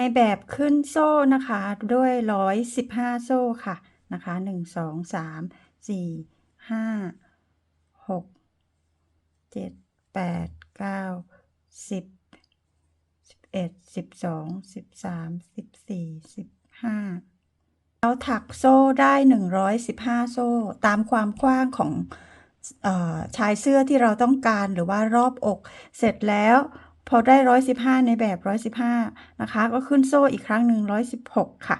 ในแบบขึ้นโซ่นะคะ ด้วยร้อยสิบห้าโซ่ค่ะนะคะหนึ่งสองสามสี่ห้าหกเจ็ดแปดเก้าสิบเอ็ดสิบสองสิบสามสิบสี่สิบห้าเราถักโซ่ได้หนึ่งร้อยสิบห้าโซ่ ตามความกว้างของออชายเสื้อที่เราต้องการหรือว่ารอบอกเสร็จแล้ว พอได้ร้อยสิบห้าในแบบร้อยสิบห้านะคะ ก็ขึ้นโซ่อีกครั้งหนึ่งร้อยสิบหกค่ะ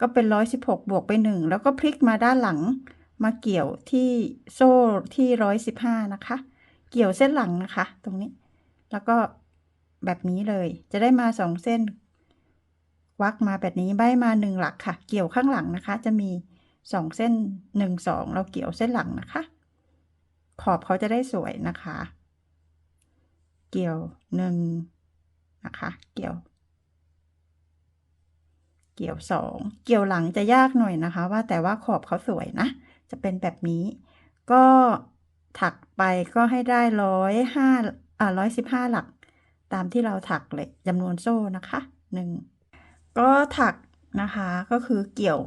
ก็เป็นร้อยสิบหกบวกไปหนึ่งแล้วก็พลิกมาด้านหลังมาเกี่ยวที่โซ่ที่ร้อยสิบห้านะคะ เกี่ยวเส้นหลังนะคะ ตรงนี้ แล้วก็แบบนี้เลย จะได้มาสองเส้น วักมาแบบนี้ใบมาหนึ่งหลักค่ะ เกี่ยวข้างหลังนะคะ จะมีสองเส้นหนึ่งสองเราเกี่ยวเส้นหลังนะคะ ขอบเขาจะได้สวยนะคะ เกี่ยวหนึ่งนะคะ เกี่ยว เกี่ยวสองเกี่ยวหลังจะยากหน่อยนะคะ ว่าแต่ว่าขอบเขาสวยนะ จะเป็นแบบนี้ ก็ถักไปก็ให้ได้ร้อยห้าอ่าร้อยสิบห้าหลัก ตามที่เราถักเลยจำนวนโซ่นะคะหนึ่งก็ถักนะคะก็คือเกี่ยว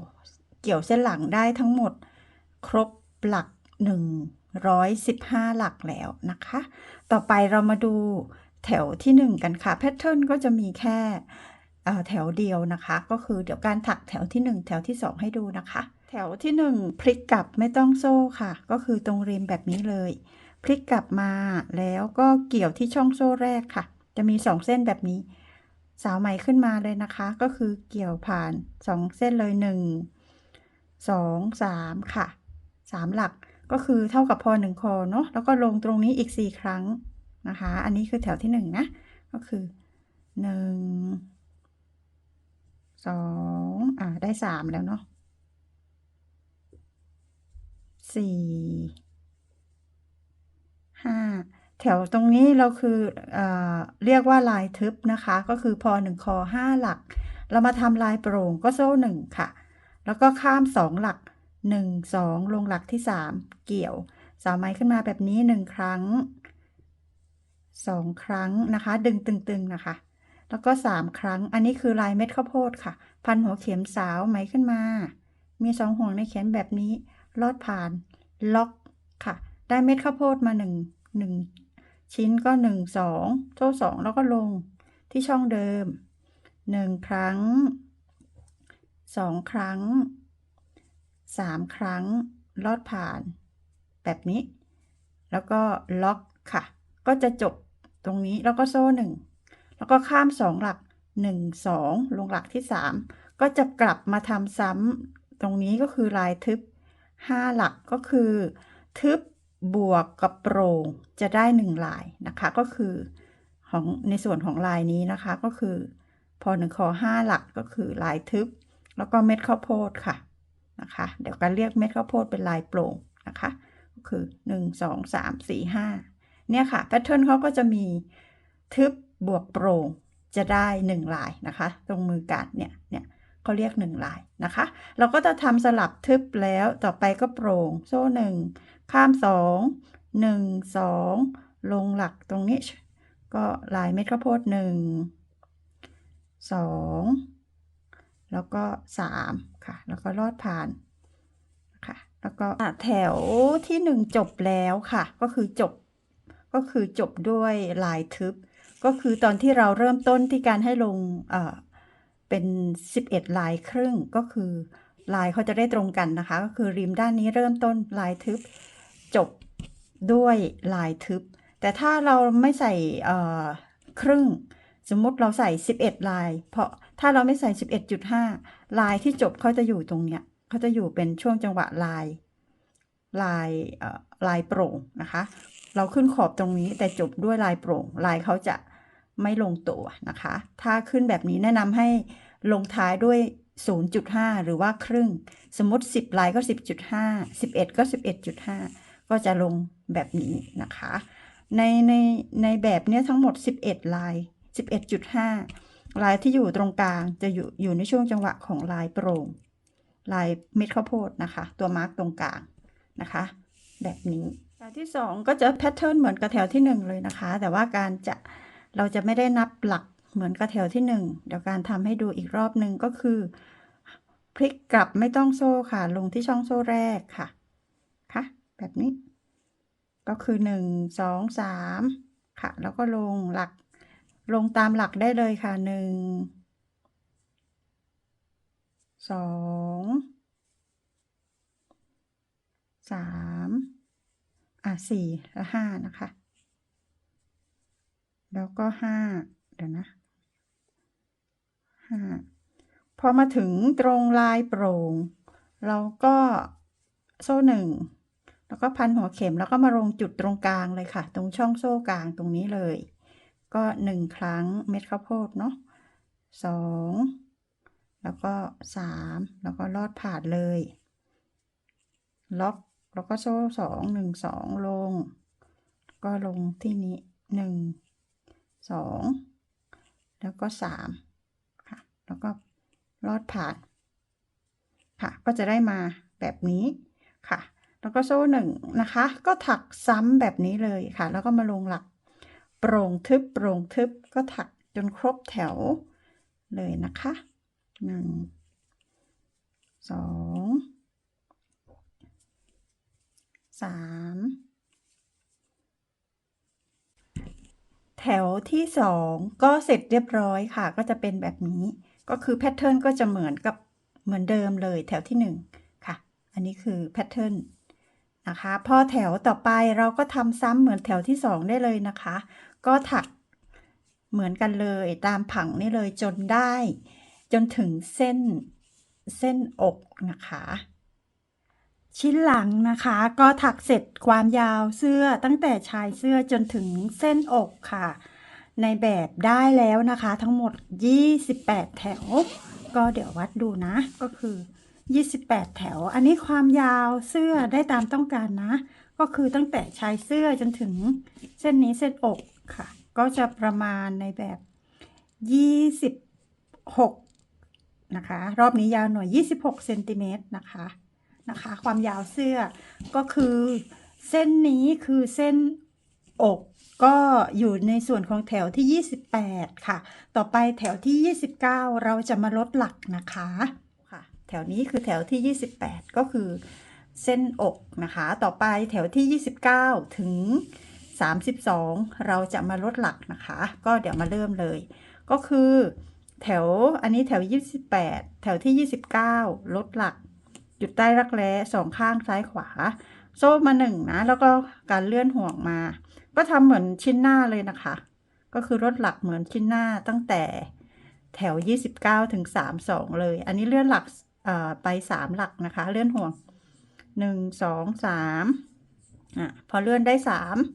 เกี่ยวเส้นหลังได้ทั้งหมด ครบหลักหนึ่ง ร้อยสิบห้าหลักแล้วนะคะ ต่อไปเรามาดูแถวที่หนึ่งกันค่ะแพทเทิร์นก็จะมีแค่แถวเดียวนะคะ ก็คือเดี๋ยวการถักแถวที่หนึ่งแถวที่สองให้ดูนะคะ แถวที่หนึ่งพลิกกลับไม่ต้องโซ่ค่ะ ก็คือตรงริมแบบนี้เลย พลิกกลับมาแล้วก็เกี่ยวที่ช่องโซ่แรกค่ะ จะมีสองเส้นแบบนี้ สาวไหมขึ้นมาเลยนะคะ ก็คือเกี่ยวผ่านสองเส้นเลยหนึ่งสองสามค่ะสามหลัก ก็คือเท่ากับพอหนึ่งคอเนาะแล้วก็ลงตรงนี้อีกสี่ครั้งนะคะ อันนี้คือแถวที่หนึ่งนะ ก็คือหนึ่งสองอ่าได้สามแล้วเนาะสี่ห้าแถวตรงนี้เราคือเออเรียกว่าลายทึบนะคะ ก็คือพอหนึ่งคอห้าหลัก เรามาทำลายโปร่งก็โซ่หนึ่งค่ะ แล้วก็ข้ามสองหลัก หนึ่งสองลงหลักที่สามเกี่ยวสาวไม้ขึ้นมาแบบนี้หนึ่งครั้งสองครั้งนะคะ ดึงตึงๆนะคะ แล้วก็สามครั้ง อันนี้คือลายเม็ดข้าวโพดค่ะ พันหัวเข็มสาวไหมขึ้นมา มีสองห่วงในแขนแบบนี้ ลอดผ่าน ล็อกค่ะ ได้เม็ดข้าวโพดมาหนึ่งหนึ่งชิ้นก็หนึ่งสองโซ่สองแล้วก็ลงที่ช่องเดิมหนึ่งครั้งสองครั้ง สามครั้งลอดผ่าน แบบนี้ แล้วก็ล็อกค่ะ ก็จะจบตรงนี้แล้วก็โซ่หนึ่งแล้วก็ข้ามสองหลักหนึ่งสองลงหลักที่สามก็จะกลับมาทำซ้ำตรงนี้ก็คือลายทึบห้าหลักก็คือ ทึบบวกกับโปร่งจะได้หนึ่งลายนะคะ ก็คือของในส่วนของลายนี้นะคะก็คือพอหนึ่งคอห้าหลักก็คือลายทึบ แล้วก็เม็ดข้าวโพดค่ะะคะ เดี๋ยวกาเรียกเม็ดข้าวโพดเป็นลายโปร่งนะคะ ก็คือ 1 2 3 4 5 เนี่ยค่ะแพทเทิร์นเขาก็จะมีทึบบวกโปร่งจะได้ 1 ลายนะคะ ตรงมือการเนี่ยเนี่ยเขาเรียก 1 ลายนะคะ เราก็จะทำสลับทึบแล้วต่อไปก็โปร่ง โซ่ 1 ข้าม 2 1 2 ลงหลักตรงนี้ ก็ลายเม็ดข้าวโพด 1 2 แล้วก็ 3ะ แล้วก็ลอดผ่านนะคะแล้วก็แถวที่หนึ่งจบแล้วค่ะ ก็คือจบก็คือจบด้วยลายทึบ ก็คือตอนที่เราเริ่มต้นที่การให้ลงเอ่อเป็น 11 ลายครึ่งก็คือลายเขาจะได้ตรงกันนะคะ ก็คือริมด้านนี้เริ่มต้นลายทึบ จบด้วยลายทึบ แต่ถ้าเราไม่ใส่ครึ่ง สมมติเราใส่ 11 ลาย เพราะ ถ้าเราไม่ใส่ 11.5 ลายที่จบเขาจะอยู่ตรงเนี้ยเขาจะอยู่เป็นช่วงจังหวะลาย ลายเอ่อลายโปร่งนะคะ เราขึ้นขอบตรงนี้แต่จบด้วยลายโปร่ง ลายเขาจะไม่ลงตัวนะคะ ถ้าขึ้นแบบนี้แนะนำให้ลงท้ายด้วย 0.5 หรือว่าครึ่ง สมมติ 10 ลายก็ 10.5 11 ก็ 11.5 ก็จะลงแบบนี้นะคะ ในในในแบบเนี้ยทั้งหมด 11 ลาย 11.5 ลายที่อยู่ตรงกลางจะอยู่อยู่ในช่วงจังหวะของลายโปร่ง ลายเม็ดข้าวโพดนะคะ ตัวมาร์กตรงกลางนะคะ แบบนี้แถวที่ 2 ก็จะแพทเทิร์นเหมือนกับแถวที่ 1 เลยนะคะ แต่ว่าการจะเราจะไม่ได้นับหลักเหมือนกับแถวที่หนึ่งเดี๋ยวการทำให้ดูอีกรอบหนึ่งก็คือ พลิกกลับไม่ต้องโซ่ค่ะ ลงที่ช่องโซ่แรกค่ะค่ะแบบนี้ ก็คือหนึ่งสองสามค่ะ แล้วก็ลงหลัก ลงตามหลักได้เลยค่ะหนึ่งสองสามอะสี่แล้วห้านะคะ แล้วก็ห้าเดี๋ยวนะห้าพอมาถึงตรงลายโปร่ง เราก็โซ่หนึ่งแล้วก็พันหัวเข็มแล้วก็มาลงจุดตรงกลางเลยค่ะ ตรงช่องโซ่กลางตรงนี้เลย ก็หนึ่งครั้งเม็ดข้าวโพดเนาะสองแล้วก็สามแล้วก็ลอดผ่านเลย ล็อกแล้วก็โซ่สองหนึ่งสองลง ก็ลงที่นี้หนึ่งสองแล้วก็สามค่ะ แล้วก็ลอดผ่าน ค่ะ ก็จะได้มาแบบนี้ค่ะ แล้วก็โซ่หนึ่งนะคะ ก็ถักซ้ำแบบนี้เลยค่ะ แล้วก็มาลงหลัก โปร่งทึบโปร่งทึบก็ถักจนครบแถวเลยนะคะหนึ่งสองสามแถวที่สองก็เสร็จเรียบร้อยค่ะ ก็จะเป็นแบบนี้ ก็คือแพทเทิร์นก็จะเหมือนกับเหมือนเดิมเลยแถวที่หนึ่งค่ะ อันนี้คือแพทเทิร์น นะคะ พอแถวต่อไปเราก็ทำซ้ำเหมือนแถวที่สองได้เลยนะคะ ก็ถักเหมือนกันเลยตามผังนี่เลยจนได้ จนถึงเส้นเส้นอกนะคะ ชิ้นหลังนะคะ ก็ถักเสร็จความยาวเสื้อตั้งแต่ชายเสื้อจนถึงเส้นอกค่ะ ในแบบได้แล้วนะคะ ทั้งหมด 28 แถว ก็เดี๋ยววัดดูนะก็คือ 28 แถว อันนี้ความยาวเสื้อได้ตามต้องการนะ ก็คือตั้งแต่ชายเสื้อจนถึงเส้นนี้เส้นอกค่ะ ก็จะประมาณในแบบ 26 นะคะ รอบนี้ยาวหน่วย26เซนติเมตรนะคะนะคะ ความยาวเสื้อก็คือเส้นนี้คือเส้นอกก็อยู่ในส่วนของแถวที่ 28 ค่ะ ต่อไปแถวที่ 29 เราจะมาลดหลักนะคะ แถวนี้คือแถวที่ 28 ก็คือเส้นอกนะคะ ต่อไปแถวที่ 29 ถึง 32 เราจะมาลดหลักนะคะ ก็เดี๋ยวมาเริ่มเลย ก็คือแถวอันนี้แถว 28 แถวที่ 29 ลดหลักจุดใต้รักแร้สองข้างซ้ายขวา โซ่มาหนึ่งนะ แล้วก็การเลื่อนห่วงมา ก็ทำเหมือนชิ้นหน้าเลยนะคะ ก็คือลดหลักเหมือนชิ้นหน้าตั้งแต่แถว 29 ถึง 32 เลย อันนี้เลื่อนหลัก เอ่อไป3หลักนะคะ เลื่อนห่วง1 2 3อะพอเลื่อนได้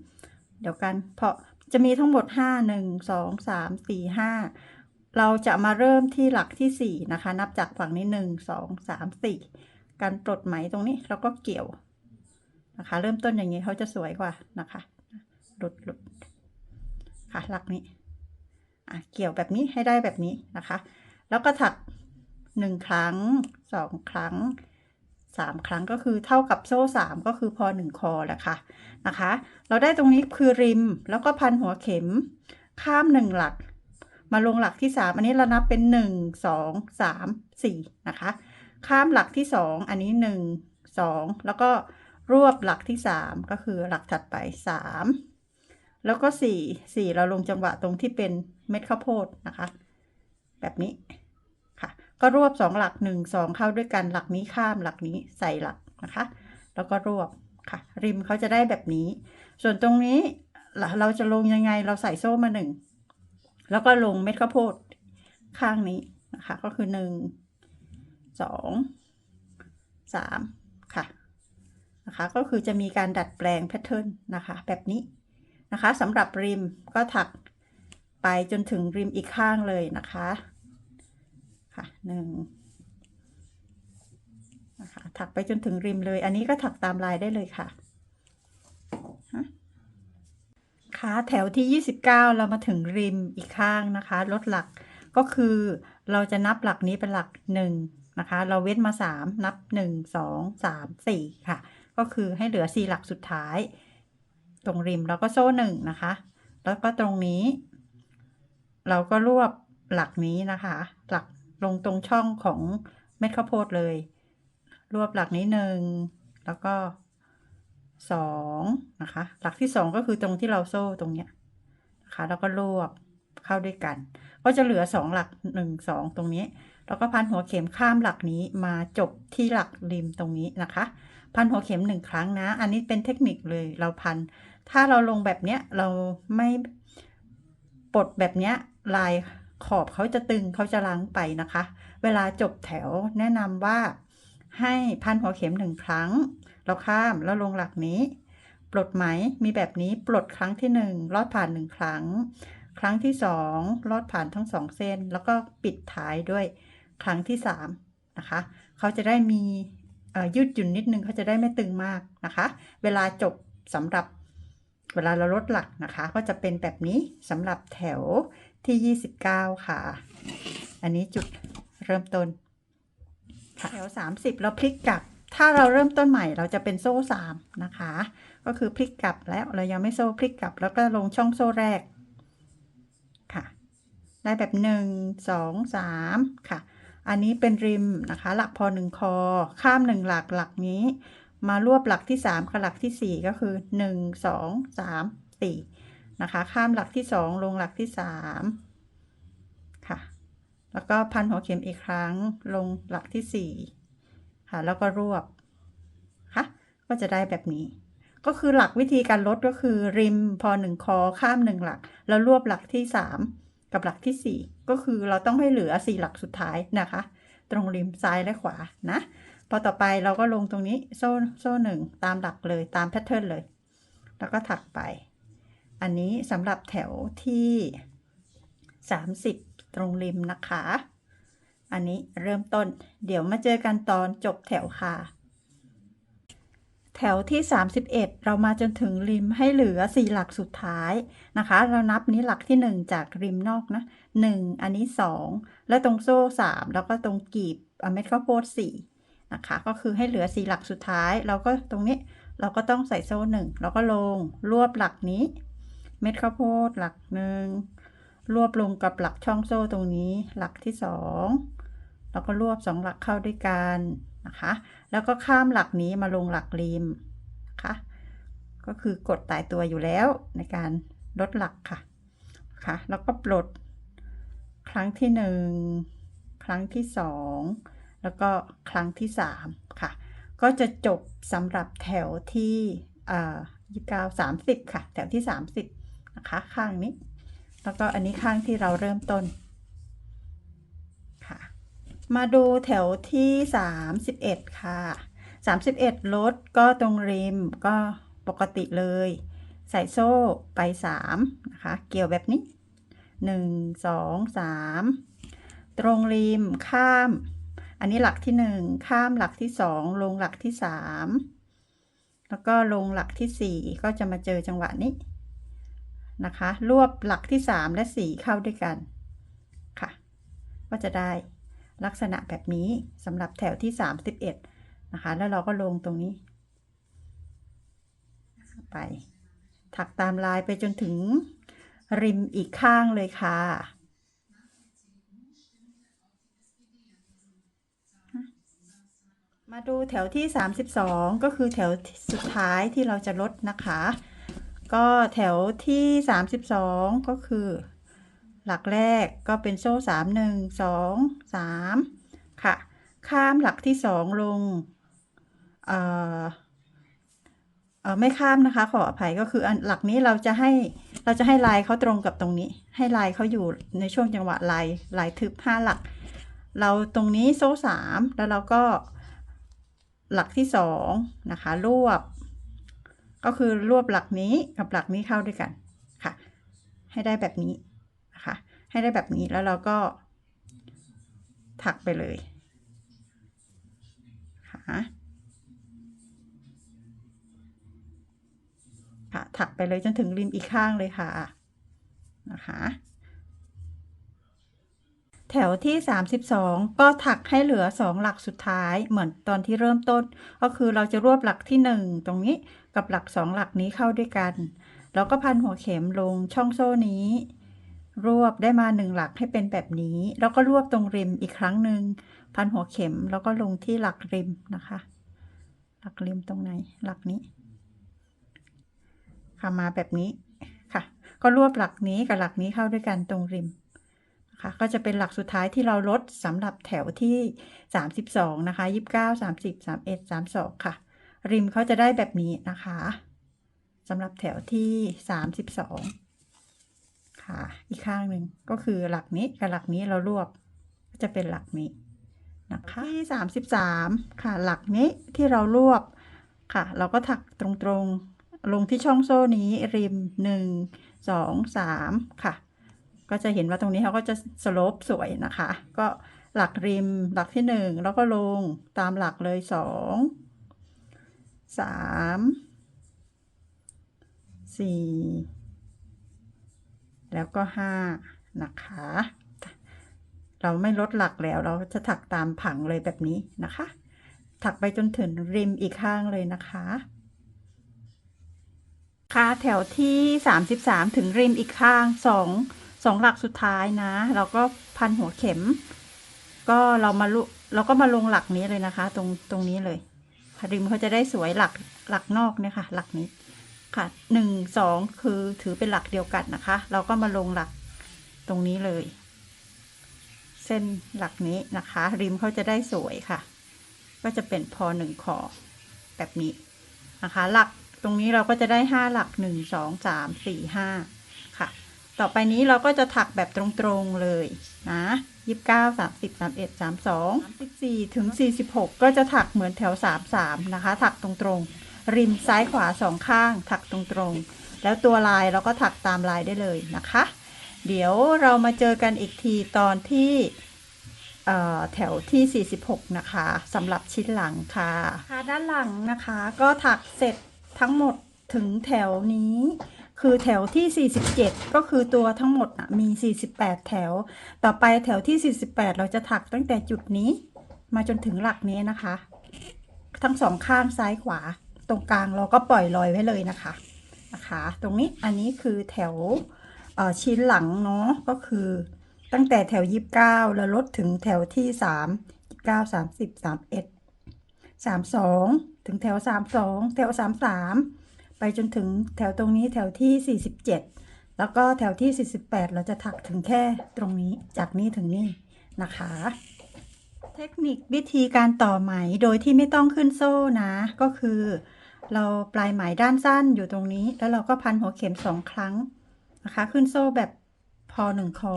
3เดี๋ยวกันพราะจะมีทั้งหมด5 1 2 3 4 5เราจะมาเริ่มที่หลักที่4นะคะ นับจากฝั่งนี้1 2 3 4การปลดไหมตรงนี้เราก็เกี่ยวนะคะ เริ่มต้นอย่างนี้เขาจะสวยกว่านะคะหลุดหลุดค่ะหลักนี้อะเกี่ยวแบบนี้ให้ได้แบบนี้นะคะ แล้วก็ถัก หนึ่งครั้งสองครั้งสามครั้งก็คือเท่ากับโซ่สามก็คือพอหนึ่งคอแหละค่ะนะคะ เราได้ตรงนี้คือริมแล้วก็พันหัวเข็ม ข้ามหนึ่งหลัก มาลงหลักที่สามอันนี้เรานับเป็นหนึ่งสองสามสี่นะคะ ข้ามหลักที่สองอันนี้หนึ่งสองแล้วก็รวบหลักที่สามก็คือหลักถัดไปสามแล้วก็สี่สี่เราลงจังหวะตรงที่เป็นเม็ดข้าวโพดนะคะ แบบนี้ ก็รวบสองหลักหนึ่งสองเข้าด้วยกันหลักนี้ข้ามหลักนี้ใส่หลักนะคะ แล้วก็รวบค่ะ ริมเขาจะได้แบบนี้ ส่วนตรงนี้เราจะลงยังไงเราใส่โซ่มาหนึ่งแล้วก็ลงเม็ดข้าวโพดข้างนี้นะคะ ก็คือหนึ่งสองสามค่ะนะคะ ก็คือจะมีการดัดแปลงแพทเทิร์นนะคะ แบบนี้นะคะสำหรับริมก็ถักไปจนถึงริมอีกข้างเลยนะคะ ค่ะหนึ่งนะคะถักไปจนถึงริมเลย อันนี้ก็ถักตามลายได้เลยค่ะค่ะแถวที่ 29 เรามาถึงริมอีกข้างนะคะลดหลักก็คือเราจะนับหลักนี้เป็นหลักหนึ่งนะคะ เราเว้นมา 3 นับ 1 2 3 4 ค่ะ ก็คือให้เหลือ 4 หลักสุดท้าย ตรงริมแล้วก็โซ่หนึ่งนะคะ แล้วก็ตรงนี้ เราก็รวบหลักนี้นะคะ ลงตรงช่องของเม็ดข้าวโพดเลย รวบหลักนี้หนึ่งแล้วก็สองนะคะ หลักที่สองก็คือตรงที่เราโซ่ตรงเนี้ยนะคะ แล้วก็รวบเข้าด้วยกัน ก็จะเหลือสองหลักหนึ่งสองตรงนี้ แล้วก็พันหัวเข็มข้ามหลักนี้มาจบที่หลักริมตรงนี้นะคะ พันหัวเข็มหนึ่งครั้งนะ อันนี้เป็นเทคนิคเลยเราพัน ถ้าเราลงแบบเนี้ยเราไม่ปลดแบบเนี้ยลาย ขอบเขาจะตึงเขาจะล้างไปนะคะ เวลาจบแถวแนะนำว่าให้พันหัวเข็มหนึ่งครั้ง เราข้ามแล้วลงหลักนี้ ปลดไหมมีแบบนี้ปลดครั้งที่หนึ่งลอดผ่านหนึ่งครั้ง ครั้งที่สองลอดผ่านทั้งสองเส้น แล้วก็ปิดท้ายด้วยครั้งที่สามนะคะเขาจะได้มียืดหยุ่นนิดนึงเขาจะได้ไม่ตึงมากนะคะ เวลาจบสำหรับเวลาเราลดหลักนะคะ ก็จะเป็นแบบนี้สำหรับแถว ที่ 29 ค่ะ อันนี้จุดเริ่มต้นค่ะแถว 30 เราพลิกกลับ ถ้าเราเริ่มต้นใหม่เราจะเป็นโซ่ 3 นะคะ ก็คือพลิกกลับแล้วเรายังไม่โซ่พลิกกลับ แล้วก็ลงช่องโซ่แรกค่ะ ได้แบบ 1 2 3 ค่ะ อันนี้เป็นริมนะคะ หลักพอหนึ่งคอ ข้ามหนึ่งหลักหลักนี้ มารวบหลักที่ 3 กับหลักที่ 4 ก็คือ 1 2 3 4 นะคะ ข้ามหลักที่ 2 ลงหลักที่ 3 ค่ะ แล้วก็พันหัวเข็มอีกครั้งลงหลักที่ 4 ค่ะ แล้วก็รวบค่ะก็จะได้แบบนี้ ก็คือหลักวิธีการลดก็คือริมพอหนึ่งคอข้ามหนึ่งหลัก แล้วรวบหลักที่ 3 กับหลักที่ 4 ก็คือเราต้องให้เหลือ 4 หลักสุดท้ายนะคะ ตรงริมซ้ายและขวานะพอต่อไปเราก็ลงตรงนี้โซ่โซ่หนึ่งตามหลักเลยตามแพทเทิร์นเลย แล้วก็ถักไป อันนี้สำหรับแถวที่ 30 ตรงริมนะคะ อันนี้เริ่มต้น เดี๋ยวมาเจอกันตอนจบแถวค่ะ แถวที่ 31 เรามาจนถึงริมให้เหลือ 4 หลักสุดท้ายนะคะ เรานับนี้หลักที่ 1 จากริมนอกนะ 1 อันนี้ 2 แล้วตรงโซ่ 3 แล้วก็ตรงกีบเม็ดข้าวโพด4นะคะ ก็คือให้เหลือ 4 หลักสุดท้าย เราก็ตรงนี้เราก็ต้องใส่โซ่หนึ่งเราก็ลงรวบหลักนี้ เม็ดข้าวโพดหลักหนึ่งรวบลงกับหลักช่องโซ่ตรงนี้หลักที่2แล้วก็รวบ2หลักเข้าด้วยกันนะคะ แล้วก็ข้ามหลักนี้มาลงหลักริมนะคะก็คือกดตายตัวอยู่แล้วในการลดหลักค่ะค่ะแล้วก็ปลดครั้งที่1ครั้งที่2แล้วก็ครั้งที่3ค่ะ ก็จะจบสำหรับแถวที่อ่ายี่สิบเก้าสามสิบค่ะ แถวที่30 นะคะข้างนี้ แล้วก็อันนี้ข้างที่เราเริ่มต้นค่ะ มาดูแถวที่ 31 ค่ะ 31ลดก็ตรงริมก็ปกติเลย ใส่โซ่ไป 3 นะคะ เกี่ยวแบบนี้ 1 2 3 ตรงริมข้าม อันนี้หลักที่ 1 ข้ามหลักที่ 2 ลงหลักที่ 3 แล้วก็ลงหลักที่ 4 ก็จะมาเจอจังหวะนี้ นะคะ รวบหลักที่ 3 และ 4 เข้าด้วยกันค่ะ ก็จะได้ลักษณะแบบนี้สำหรับแถวที่ 31 นะคะ แล้วเราก็ลงตรงนี้ ไปถักตามลายไปจนถึงริมอีกข้างเลยค่ะมาดูแถวที่ 32 ก็คือแถวสุดท้ายที่เราจะลดนะคะ ก็แถวที่ 32 ก็คือ หลักแรกก็เป็นโซ่ 3 1 2 3 ค่ะ ข้ามหลักที่ 2 ลงเอ่อเออไม่ข้ามนะคะ ขออภัยก็คืออันหลักนี้เราจะให้เราจะให้ลายเขาตรงกับตรงนี้ ให้ลายเขาอยู่ในช่วงจังหวะลายลายทึบ5หลัก เราตรงนี้โซ่3แล้วเราก็หลักที่สองนะคะรวบ ก็คือรวบหลักนี้กับหลักนี้เข้าด้วยกันค่ะ ให้ได้แบบนี้นะคะ ให้ได้แบบนี้แล้วเราก็ถักไปเลยค่ะค่ะถักไปเลยจนถึงริมอีกข้างเลยค่ะนะคะแถวที่ 32 ก็ถักให้เหลือ 2 หลักสุดท้ายเหมือนตอนที่เริ่มต้น ก็คือเราจะรวบหลักที่ 1 ตรงนี้ กับหลัก2หลักนี้เข้าด้วยกัน แล้วก็พันหัวเข็มลงช่องโซ่นี้ รวบได้มาหนึ่งหลักให้เป็นแบบนี้ แล้วก็รวบตรงริมอีกครั้งหนึ่งพันหัวเข็มแล้วก็ลงที่หลักริมนะคะ หลักริมตรงไหนหลักนี้ค่ะมาแบบนี้ค่ะ ก็รวบหลักนี้กับหลักนี้เข้าด้วยกันตรงริมคะก็จะเป็นหลักสุดท้ายที่เราลดสำหรับแถวที่ 32 นะคะ 29 30 31 32 ค่ะ ริมเขาจะได้แบบนี้นะคะสำหรับแถวที่ 32 ค่ะ อีกข้างหนึ่งก็คือหลักนี้กับหลักนี้เรารวบก็จะเป็นหลักนี้นะคะที่ 33 ค่ะ หลักนี้ที่เรารวบค่ะ เราก็ถักตรงๆลงที่ช่องโซ่นี้ริม 1 2 3 ค่ะ ก็จะเห็นว่าตรงนี้เขาก็จะสโลปสวยนะคะ ก็หลักริมหลักที่หนึ่งแล้วก็ลงตามหลักเลยสอง สามสี่แล้วก็ห้านะคะ เราไม่ลดหลักแล้วเราจะถักตามผังเลยแบบนี้นะคะ ถักไปจนถึงริมอีกข้างเลยนะคะค่ะแถวที่สามสิบสามถึงริมอีกข้างสองสองหลักสุดท้ายนะ เราก็พันหัวเข็ม ก็เรามาลุเราก็มาลงหลักนี้เลยนะคะ ตรงตรงนี้เลย ริมเขาจะได้สวยหลักหลักนอกเนี่ยค่ะ หลักนี้ค่ะหนึ่งสองคือถือเป็นหลักเดียวกันนะคะ เราก็มาลงหลักตรงนี้เลย เส้นหลักนี้นะคะ ริมเขาจะได้สวยค่ะ ก็จะเป็นพอหนึ่งคอแบบนี้นะคะ หลักตรงนี้เราก็จะได้ห้าหลักหนึ่งสองสามสี่ห้า ต่อไปนี้เราก็จะถักแบบตรงๆเลยนะยี่สิบเก้าสามสิบสามเอ็ดสามสองสามสิบสี่ถึงสี่สิบหกก็จะถักเหมือนแถวสามสามนะคะ ถักตรงๆ ริมซ้ายขวาสองข้าง ถักตรงๆ แล้วตัวลายเราก็ถักตามลายได้เลยนะคะ เดี๋ยวเรามาเจอกันอีกทีตอนที่แถวที่ 46 นะคะสำหรับชิ้นหลังค่ะค่ะด้านหลังนะคะก็ถักเสร็จทั้งหมดถึงแถวนี้ คือแถวที่ 47 ก็คือตัวทั้งหมดนะมี 48 แถว ต่อไปแถวที่ 48 เราจะถักตั้งแต่จุดนี้ มาจนถึงหลักนี้นะคะ ทั้งสองข้างซ้ายขวา ตรงกลางเราก็ปล่อยลอยไว้เลยนะคะนะคะ ตรงนี้อันนี้คือแถวชิ้นหลังเนาะก็คือตั้งแต่แถวยี่สิบเก้าแล้วลดถึงแถวที่สามยี่เก้าสามสิบสามเอ็ดสามสองถึงแถวสามสองแถวสามสาม ไปจนถึงแถวตรงนี้แถวที่สี่สิบเจ็ดแล้วก็แถวที่สี่สิบแปดเราจะถักถึงแค่ตรงนี้จากนี้ถึงนี่นะคะ เทคนิควิธีการต่อไหมโดยที่ไม่ต้องขึ้นโซ่นะ ก็คือ เราปลายไหมด้านสั้นอยู่ตรงนี้ แล้วเราก็พันหัวเข็มสองครั้งนะคะ ขึ้นโซ่แบบพอหนึ่งคอ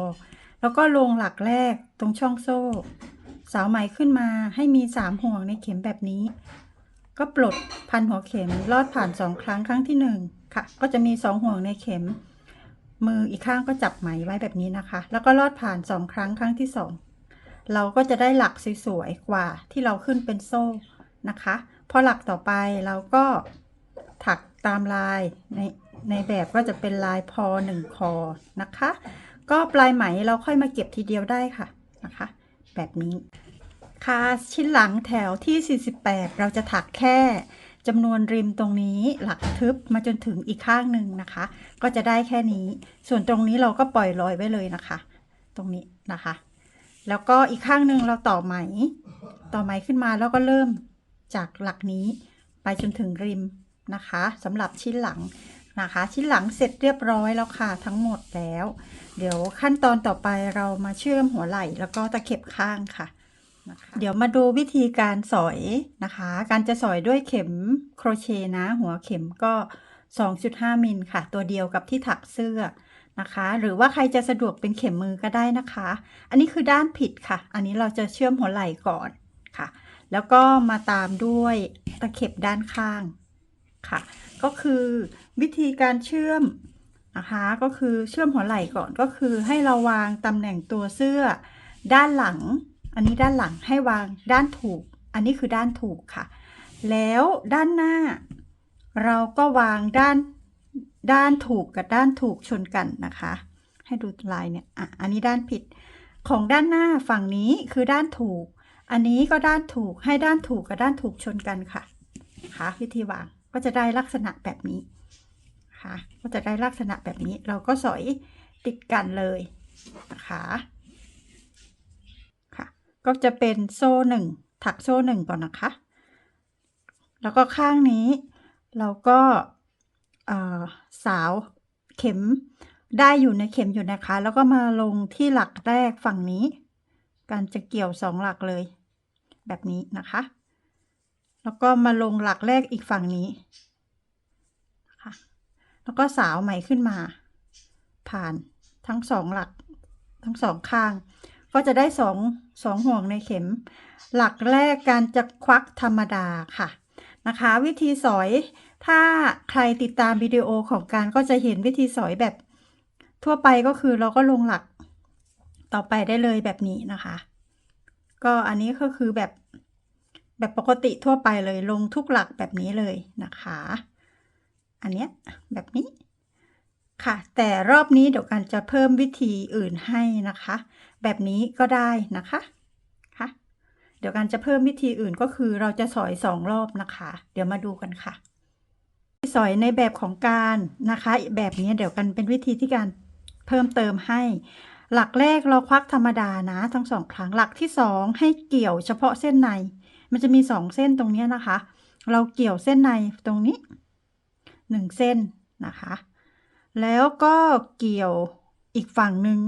แล้วก็ลงหลักแรกตรงช่องโซ่ สาวไหมขึ้นมาให้มีสามห่วงในเข็มแบบนี้ ก็ปลดพันหัวเข็มลอดผ่านสองครั้งครั้งที่หนึ่งค่ะ ก็จะมีสองห่วงในเข็ม มืออีกข้างก็จับไหมไว้แบบนี้นะคะ แล้วก็ลอดผ่านสองครั้งครั้งที่สองเราก็จะได้หลักสวยๆกว่าที่เราขึ้นเป็นโซ่นะคะ พอหลักต่อไปเราก็ถักตามลายในในแบบก็จะเป็นลายพอหนึ่งคอนะคะ ก็ปลายไหมเราค่อยมาเก็บทีเดียวได้ค่ะนะคะ แบบนี้ ค่ะชิ้นหลังแถวที่ 48 เราจะถักแค่จำนวนริมตรงนี้หลักทึบมาจนถึงอีกข้างหนึ่งนะคะ ก็จะได้แค่นี้ ส่วนตรงนี้เราก็ปล่อยลอยไว้เลยนะคะ ตรงนี้นะคะ แล้วก็อีกข้างหนึ่งเราต่อไหม ต่อไหมขึ้นมาแล้วก็เริ่มจากหลักนี้ไปจนถึงริมนะคะสำหรับชิ้นหลังนะคะ ชิ้นหลังเสร็จเรียบร้อยแล้วค่ะทั้งหมดแล้ว เดี๋ยวขั้นตอนต่อไปเรามาเชื่อมหัวไหล่แล้วก็ตะเข็บข้างค่ะ นะคะเดี๋ยวมาดูวิธีการสอยนะคะ การจะสอยด้วยเข็มโครเชต์นะ หัวเข็มก็ 2.5 มิลค่ะ ตัวเดียวกับที่ถักเสื้อนะคะ หรือว่าใครจะสะดวกเป็นเข็มมือก็ได้นะคะ อันนี้คือด้านผิดค่ะ อันนี้เราจะเชื่อมหัวไหล่ก่อนค่ะ แล้วก็มาตามด้วยตะเข็บด้านข้างค่ะ ก็คือวิธีการเชื่อมนะคะ ก็คือเชื่อมหัวไหล่ก่อนก็คือให้เราวางตำแหน่งตัวเสื้อด้านหลัง อันนี้ด้านหลังให้วางด้านถูก อันนี้คือด้านถูกค่ะ แล้วด้านหน้า เราก็วางด้านด้านถูกกับด้านถูกชนกันนะคะ ให้ดูลายเนี่ยอะอันนี้ด้านผิดของด้านหน้าฝั่งนี้คือด้านถูก อันนี้ก็ด้านถูกให้ด้านถูกกับด้านถูกชนกันค่ะค่ะวิธีวางก็จะได้ลักษณะแบบนี้ค่ะก็จะได้ลักษณะแบบนี้เราก็สอยติดกันเลยนะคะค่ะ ก็จะเป็นโซ่หนึ่งถักโซ่หนึ่งก่อนนะคะ แล้วก็ข้างนี้เราก็สาวเข็มได้อยู่ในเข็มอยู่นะคะ แล้วก็มาลงที่หลักแรกฝั่งนี้ การจะเกี่ยวสองหลักเลย แบบนี้นะคะ แล้วก็มาลงหลักแรกอีกฝั่งนี้นะคะแล้วก็สาวไหม่ขึ้นมา ผ่านทั้งสองหลักทั้งสองข้าง ก็จะได้สองสองห่วงในเข็ม หลักแรกการจะควักธรรมดาค่ะนะคะ วิธีสอยถ้าใครติดตามวิดีโอของการก็จะเห็นวิธีสอยแบบทั่วไปก็คือเราก็ลงหลักต่อไปได้เลยแบบนี้นะคะ ก็อันนี้ก็คือแบบแบบปกติทั่วไปเลยลงทุกหลักแบบนี้เลยนะคะ อันเนี้ยแบบนี้ค่ะ แต่รอบนี้เดี๋ยวกันจะเพิ่มวิธีอื่นให้นะคะ แบบนี้ก็ได้นะคะค่ะเดี๋ยวกันจะเพิ่มวิธีอื่นก็คือเราจะสอยสองรอบนะคะ เดี๋ยวมาดูกันค่ะ สอยในแบบของการนะคะ แบบนี้เดี๋ยวกันเป็นวิธีที่การเพิ่มเติมให้ หลักแรกเราควักธรรมดานะ ทั้งสองครั้งหลักที่สองให้เกี่ยวเฉพาะเส้นใน มันจะมีสองเส้นตรงนี้นะคะ เราเกี่ยวเส้นในตรงนี้หนึ่งเส้นนะคะ แล้วก็เกี่ยวอีกฝั่งหนึ่ง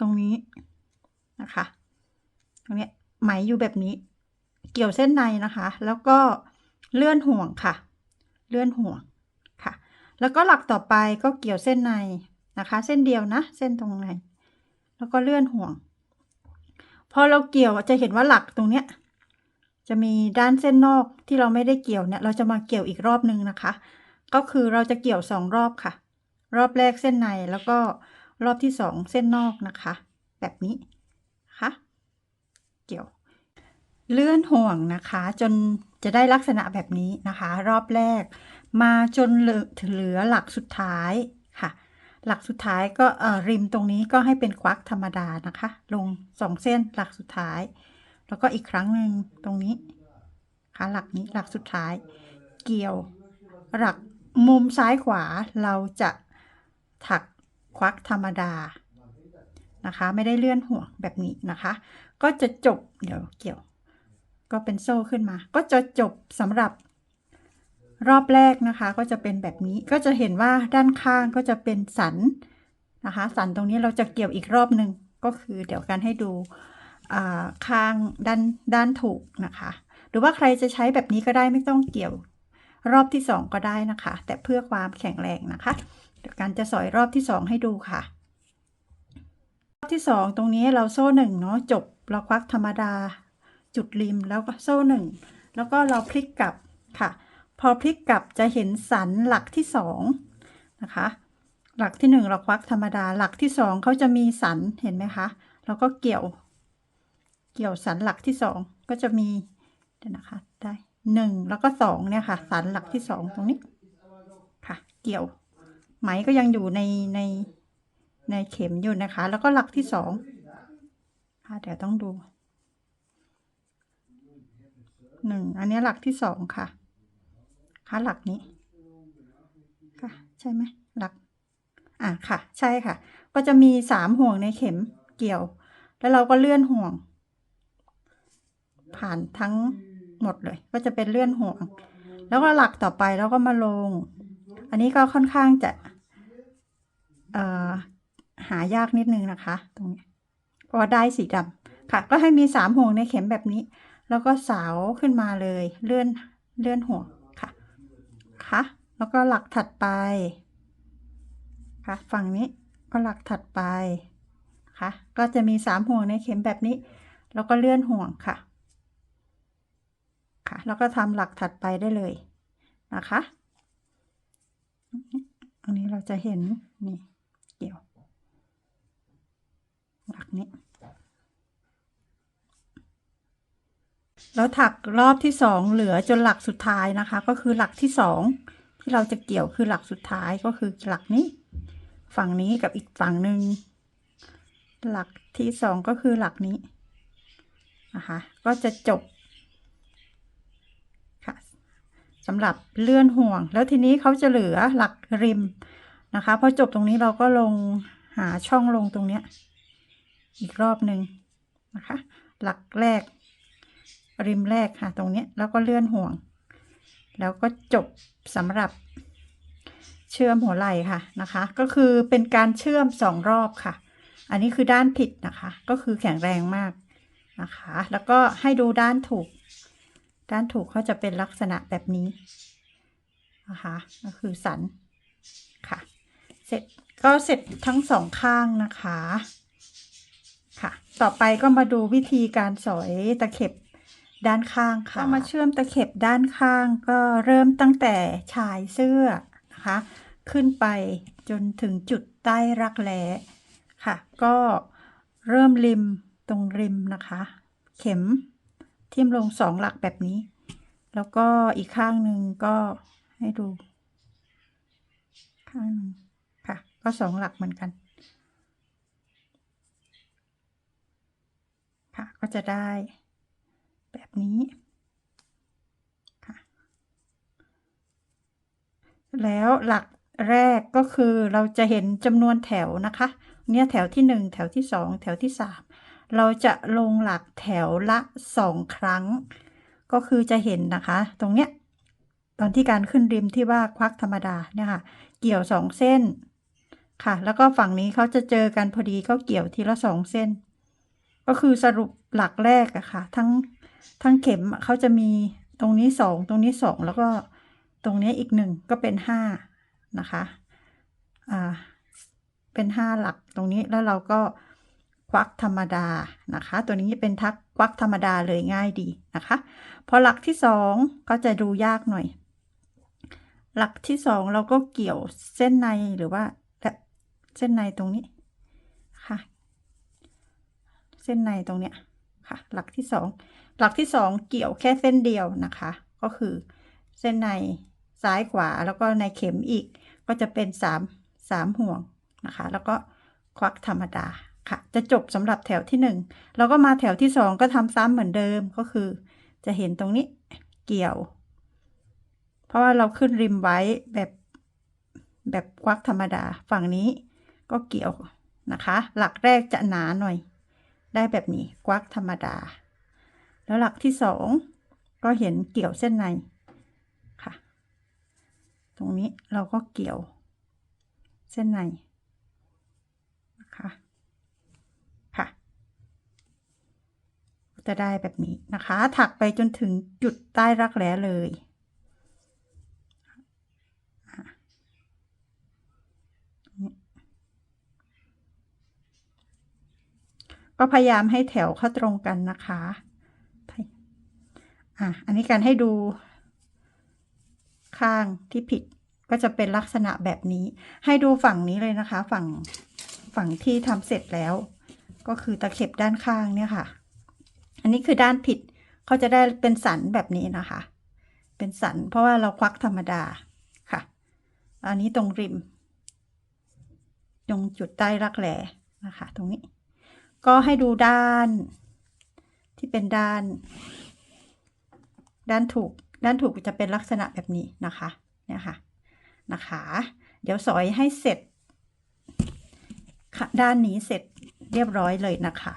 ตรงนี้นะคะ ตรงนี้ไหมอยู่แบบนี้ เกี่ยวเส้นในนะคะ แล้วก็เลื่อนห่วงค่ะ เลื่อนห่วงค่ะ แล้วก็หลักต่อไปก็เกี่ยวเส้นในนะคะ เส้นเดียวนะ เส้นตรงใน แล้วก็เลื่อนห่วง พอเราเกี่ยวจะเห็นว่าหลักตรงเนี้ยจะมีด้านเส้นนอกที่เราไม่ได้เกี่ยวเนี่ย เราจะมาเกี่ยวอีกรอบนึงนะคะ ก็คือเราจะเกี่ยวสองรอบค่ะ รอบแรกเส้นในแล้วก็ รอบที่สองเส้นนอกนะคะ แบบนี้นะคะเกี่ยว เลื่อนห่วงนะคะ จนจะได้ลักษณะแบบนี้นะคะ รอบแรก มาจนเหลือหลักสุดท้ายค่ะ หลักสุดท้ายก็ริมตรงนี้ก็ให้เป็นควักธรรมดานะคะ ลงสองเส้นหลักสุดท้าย แล้วก็อีกครั้งหนึ่งตรงนี้ค่ะหลักนี้หลักสุดท้าย เกี่ยว หลักมุมซ้ายขวาเราจะถัก ควักธรรมดานะคะ ไม่ได้เลื่อนห่วงแบบนี้นะคะ ก็จะจบเดี๋ยวเกี่ยว ก็เป็นโซ่ขึ้นมา ก็จะจบสำหรับรอบแรกนะคะ ก็จะเป็นแบบนี้ก็จะเห็นว่าด้านข้างก็จะเป็นสันนะคะ สันตรงนี้เราจะเกี่ยวอีกรอบหนึ่งก็คือเดี๋ยวกันให้ดูข้างด้านด้านถูกนะคะ หรือว่าใครจะใช้แบบนี้ก็ได้ไม่ต้องเกี่ยวรอบที่สองก็ได้นะคะ แต่เพื่อความแข็งแรงนะคะ ดี๋ยวกันจะสอยรอบที่สองให้ดูค่ะ รอบที่สองตรงนี้เราโซ่หนึ่งเนาะจบเราควักธรรมดา จุดริมแล้วก็โซ่หนึ่งแล้วก็เราพลิกกลับค่ะ พอพลิกกลับจะเห็นสันหลักที่สองนะคะ หลักที่หนึ่งเราควักธรรมดาหลักที่สองเขาจะมีสันเห็นไหมคะแล้วก็เกี่ยว เกี่ยวสันหลักที่สองก็จะมีเดี๋ยวนะคะได้หนึ่งแล้วก็สองเนี่ยค่ะ สันหลักที่สองตรงนี้ค่ะ เกี่ยว ไหมก็ยังอยู่ในในในเข็มอยู่นะคะ แล้วก็หลักที่สองค่ะเดี๋ยวต้องดูหนึ่งอันนี้หลักที่สองค่ะค่ะหลักนี้ค่ะใช่ไหมหลักอะค่ะ ใช่ค่ะ ก็จะมีสามห่วงในเข็มเกี่ยว แล้วเราก็เลื่อนห่วง ผ่านทั้งหมดเลย ก็จะเป็นเลื่อนห่วง แล้วก็หลักต่อไปแล้วก็มาลง อันนี้ก็ค่อนข้างจะ หายากนิดนึงนะคะ ตรงนี้เพราะว่าได้สีดำค่ะ ก็ให้มีสามห่วงในเข็มแบบนี้ แล้วก็สาวขึ้นมาเลยเลื่อนเลื่อนห่วงค่ะค่ะ แล้วก็หลักถัดไปค่ะ ฝั่งนี้ก็หลักถัดไปค่ะ ก็จะมีสามห่วงในเข็มแบบนี้ แล้วก็เลื่อนห่วงค่ะ ค่ะ แล้วก็ทำหลักถัดไปได้เลยนะคะ อันนี้เราจะเห็นนี่เกี่ยว หลักนี้แล้วถักรอบที่สองเหลือจนหลักสุดท้ายนะคะ ก็คือหลักที่สองที่เราจะเกี่ยวคือหลักสุดท้ายก็คือหลักนี้ ฝั่งนี้กับอีกฝั่งหนึ่งหลักที่สองก็คือหลักนี้นะคะก็จะจบค่ะสำหรับเลื่อนห่วง แล้วทีนี้เขาจะเหลือหลักริมนะคะพอจบตรงนี้เราก็ลงหาช่องลงตรงเนี้ย อีกรอบหนึ่งนะคะ หลักแรก ริมแรกค่ะ ตรงนี้แล้วก็เลื่อนห่วง แล้วก็จบสำหรับเชื่อมหัวไหล่ค่ะนะคะ ก็คือเป็นการเชื่อมสองรอบค่ะ อันนี้คือด้านผิดนะคะ ก็คือแข็งแรงมากนะคะ แล้วก็ให้ดูด้านถูก ด้านถูกเขาจะเป็นลักษณะแบบนี้นะคะ ก็คือสันค่ะ เสร็จก็เสร็จทั้งสองข้างนะคะ ค่ะ ต่อไปก็มาดูวิธีการสอยตะเข็บด้านข้างค่ะก็มาเชื่อมตะเข็บด้านข้างก็เริ่มตั้งแต่ชายเสื้อนะคะ ขึ้นไปจนถึงจุดใต้รักแร้ค่ะ ก็เริ่มริมตรงริมนะคะ เข็มทิ่มลงสองหลักแบบนี้ แล้วก็อีกข้างหนึ่งก็ให้ดู ข้างหนึ่งค่ะ ก็สองหลักเหมือนกัน ค่ะ ก็จะได้แบบนี้ค่ะ แล้วหลักแรกก็คือเราจะเห็นจำนวนแถวนะคะ เนี่ยแถวที่หนึ่งแถวที่สองแถวที่สามเราจะลงหลักแถวละสองครั้ง ก็คือจะเห็นนะคะ ตรงเนี้ยตอนที่การขึ้นริมที่ว่าควักธรรมดาเนี่ยค่ะ เกี่ยวสองเส้นค่ะ แล้วก็ฝั่งนี้เขาจะเจอกันพอดีเขาเกี่ยวทีละสองเส้น ก็คือสรุปหลักแรกอะค่ะ ทั้งทั้งเข็มเขาจะมีตรงนี้สองตรงนี้สองแล้วก็ตรงนี้อีกหนึ่งก็เป็นห้านะคะอ่าเป็นห้าหลักตรงนี้แล้วเราก็ควักธรรมดานะคะ ตัวนี้เป็นทักควักธรรมดาเลยง่ายดีนะคะพอหลักที่สองก็จะดูยากหน่อย หลักที่สองเราก็เกี่ยวเส้นในหรือว่าเส้นในตรงนี้ เส้นในตรงเนี้ยค่ะหลักที่สองหลักที่สองเกี่ยวแค่เส้นเดียวนะคะ ก็คือเส้นในซ้ายขวาแล้วก็ในเข็มอีกก็จะเป็นสามสามห่วงนะคะ แล้วก็ควักธรรมดาค่ะ จะจบสำหรับแถวที่หนึ่งแล้วก็มาแถวที่สองก็ทำซ้ำเหมือนเดิมก็คือ จะเห็นตรงนี้เกี่ยว เพราะว่าเราขึ้นริมไว้แบบแบบควักธรรมดาฝั่งนี้ก็เกี่ยวนะคะ หลักแรกจะหนาหน่อย ได้แบบนี้ควักธรรมดา แล้วหลักที่สองก็เห็นเกี่ยวเส้นในค่ะ ตรงนี้เราก็เกี่ยวเส้นในนะคะค่ะจะได้แบบนี้นะคะ ถักไปจนถึงจุดใต้รักแร้เลย ก็พยายามให้แถวเข้าตรงกันนะคะอะอันนี้การให้ดู ข้างที่ผิดก็จะเป็นลักษณะแบบนี้ ให้ดูฝั่งนี้เลยนะคะ ฝั่งฝั่งที่ทำเสร็จแล้ว ก็คือตะเข็บด้านข้างเนี่ยค่ะ อันนี้คือด้านผิดเขาจะได้เป็นสันแบบนี้นะคะ เป็นสันเพราะว่าเราควักธรรมดาค่ะ อันนี้ตรงริม ตรงจุดใต้รักแหลนะคะ ตรงนี้ ก็ให้ดูด้าน ที่เป็นด้าน ด้านถูก ด้านถูกจะเป็นลักษณะแบบนี้นะคะเนี่ยค่ะนะคะ เดี๋ยวสอยให้เสร็จด้านนี้เสร็จเรียบร้อยเลยนะคะ